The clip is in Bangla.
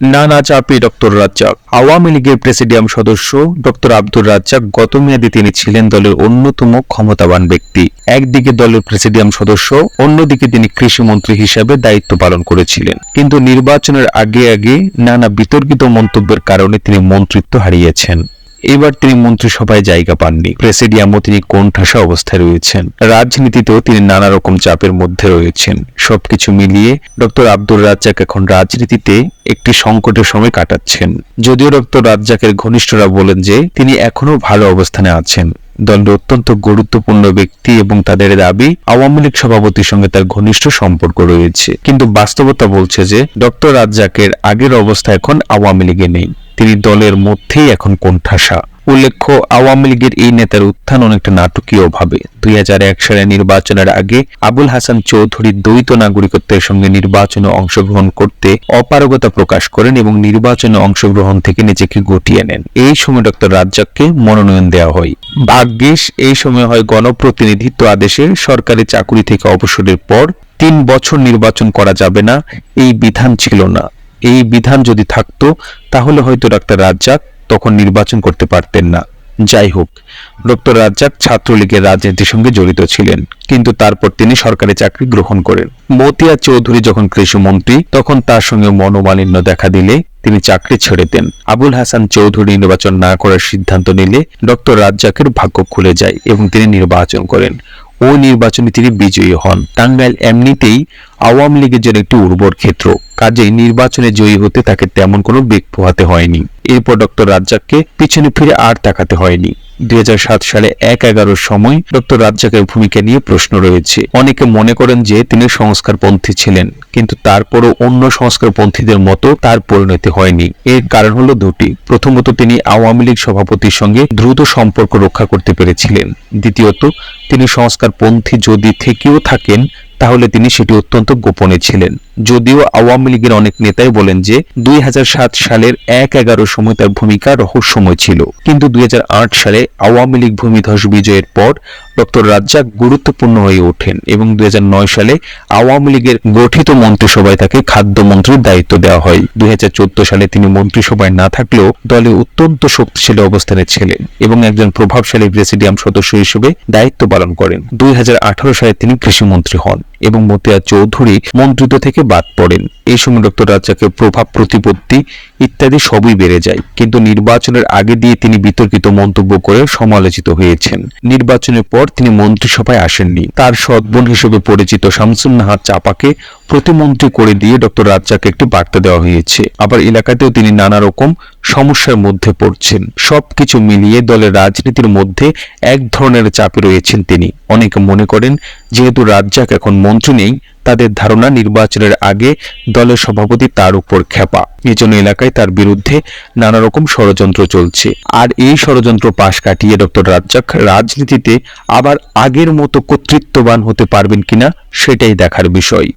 নানা চাপে ডক্টর রাজ্জাক। আওয়ামী লীগের প্রেসিডিয়াম সদস্য ডক্টর আব্দুর রাজ্জাক গত মেয়াদে তিনি ছিলেন দলের অন্যতম ক্ষমতাবান ব্যক্তি। একদিকে দলের প্রেসিডিয়াম সদস্য, অন্যদিকে তিনি কৃষিমন্ত্রী হিসাবে দায়িত্ব পালন করেছিলেন। কিন্তু নির্বাচনের আগে আগে নানা বিতর্কিত মন্তব্যের কারণে তিনি মন্ত্রিত্ব হারিয়েছেন। এবার তিনি মন্ত্রিসভায় জায়গা পাননি। প্রেসিডিয়ামও তিনি কোণঠাসা অবস্থায় রয়েছেন। রাজনীতিতেও তিনি নানা রকম চাপের মধ্যে রয়েছেন। সবকিছু মিলিয়ে ডক্টর আব্দুর রাজ্জাক এখন রাজনীতিতে একটি সংকটের সময় কাটাচ্ছেন। যদিও ডক্টর রাজ্জাকের ঘনিষ্ঠরা বলেন যে তিনি এখনও ভালো অবস্থানে আছেন। দলের অত্যন্ত গুরুত্বপূর্ণ ব্যক্তি এবং তাদের দাবি, আওয়ামী লীগ সভাপতির সঙ্গে তার ঘনিষ্ঠ সম্পর্ক রয়েছে। কিন্তু বাস্তবতা বলছে যে, ডক্টর রাজ্জাকের আগের অবস্থা এখন আওয়ামী লীগে নেই। তিনি দলের মধ্যেই এখন কোণঠাসা। উল্লেখ্য, আওয়ামী লীগের এই নেতার উত্থান অনেকটা নাটকীয় ভাবে। দুই সালে নির্বাচনের আগে আবুল হাসান চৌধুরী দ্বৈত নাগরিকত্বের সঙ্গে নির্বাচনে অংশগ্রহণ করতে অপারগতা প্রকাশ করেন এবং নির্বাচনে অংশগ্রহণ থেকে নিজেকে গুটিয়ে নেন। এই সময় ডক্টর রাজ্জাককে মনোনয়ন দেওয়া হয়। ভাগ্যিস এই সময় হয় গণপ্রতিনিধিত্ব আদেশে সরকারি চাকুরি থেকে অবসরের পর তিন বছর নির্বাচন করা যাবে না, এই বিধান ছিল না। এই বিধান যদি থাকতো, তাহলে হয়তো ডাক্তার রাজ্জাক তখন নির্বাচন করতে পারতেন না। যাই হোক ডক্টর রাজ্জাক ছাত্রলীগের রাজনীতির সঙ্গে জড়িত ছিলেন, কিন্তু তারপর তিনি সরকারি চাকরি গ্রহণ করেন। মতিয়া চৌধুরী যখন কৃষিমন্ত্রী তখন তার সঙ্গে মনোমালিন্য দেখা দিলে তিনি চাকরি ছেড়ে দেন। আবুল হাসান চৌধুরী নির্বাচন না করার সিদ্ধান্ত নিলে ডক্টর রাজ্জাকের ভাগ্য খুলে যায় এবং তিনি নির্বাচন করেন। ও নির্বাচনে তিনি বিজয়ী হন। টাঙ্গাইল এমনিতেই আওয়ামী লীগের একটি উর্বর ক্ষেত্র, কাজেই নির্বাচনে জয়ী হতে তাকে তেমন কোনো বেগ পোহাতে হয়নি। এরপর ডক্টর রাজ্জাককে পিছনে ফিরে আর তাকাতে হয়নি। দুই হাজার সাত সালে এক এগারোর সময় ডক্টর রাজ্জাকের ভূমিকা নিয়ে প্রশ্ন রয়েছে। অনেকে মনে করেন যে তিনি সংস্কারপন্থী ছিলেন, কিন্তু তারপরও অন্য সংস্কারপন্থীদের মতো তার পরিণতি হয়নি। এর কারণ হলো দুটি। প্রথমত, তিনি আওয়ামী লীগ সভাপতির সঙ্গে দ্রুত সম্পর্ক রক্ষা করতে পেরেছিলেন। দ্বিতীয়ত, তিনি সংস্কারপন্থী যদি থেকেও থাকেন, তাহলে তিনি সেটি অত্যন্ত গোপনে ছিলেন। যদিও আওয়ামী লীগের অনেক নেতাই বলেন যে দুই হাজার সাত সালের এক এগারো সময় তার ভূমিকা রহস্যময় ছিল, কিন্তু দুই হাজার আট সালে আওয়ামী লীগ ভূমিধস বিজয়ের পর ডক্টর রাজ্জাক গুরুত্বপূর্ণ হয়ে ওঠেন এবং দুই হাজার নয় সালে আওয়ামী লীগের গঠিত মন্ত্রিসভায় তাকে খাদ্যমন্ত্রীর দায়িত্ব দেওয়া হয়। দুই হাজার চোদ্দ সালে তিনি মন্ত্রিসভায় না থাকলেও দলে অত্যন্ত শক্তিশালী অবস্থানে ছিলেন এবং একজন প্রভাবশালী প্রেসিডিয়াম সদস্য হিসেবে দায়িত্ব পালন করেন। দুই হাজার আঠারো সালে তিনি কৃষিমন্ত্রী হন এবং মতিয়া চৌধুরী মন্ত্রিত্ব থেকে বাদ পড়েন। এই সময় ডক্টর রাজ্জাকের প্রভাব, প্রতিপত্তি ইত্যাদি সবই বেড়ে যায়। কিন্তু নির্বাচনের আগে দিয়ে তিনি বিতর্কিত মন্তব্য করে সমালোচিত হয়েছেন। নির্বাচনের পর তিনি মন্ত্রিসভায় আসেননি। তার সৎবোন হিসেবে পরিচিত শামসুন নাহার চাপাকে প্রতিমন্ত্রী করে দিয়ে ডক্টর রাজ্জাককে একটি বার্তা দেওয়া হয়েছে। আবার এলাকাতেও তিনি নানা রকম সমস্যার মধ্যে পড়ছেন। সবকিছু মিলিয়ে দলের রাজনীতির মধ্যে এক ধরনের চাপে রয়েছেন তিনি। অনেকে মনে করেন, যেহেতু রাজ্জাক এখন মন্ত্রী নেই তাদের ধারণা নির্বাচনের আগে দলের সভাপতি তার উপর খেপা এজন্য এলাকায় তার বিরুদ্ধে নানা রকম ষড়যন্ত্র চলছে। আর এই ষড়যন্ত্র পাশ কাটিয়ে ডক্টর রাজ্জাক রাজনীতিতে আবার আগের মতো কর্তৃত্ববান হতে পারবেন কিনা সেটাই দেখার বিষয়।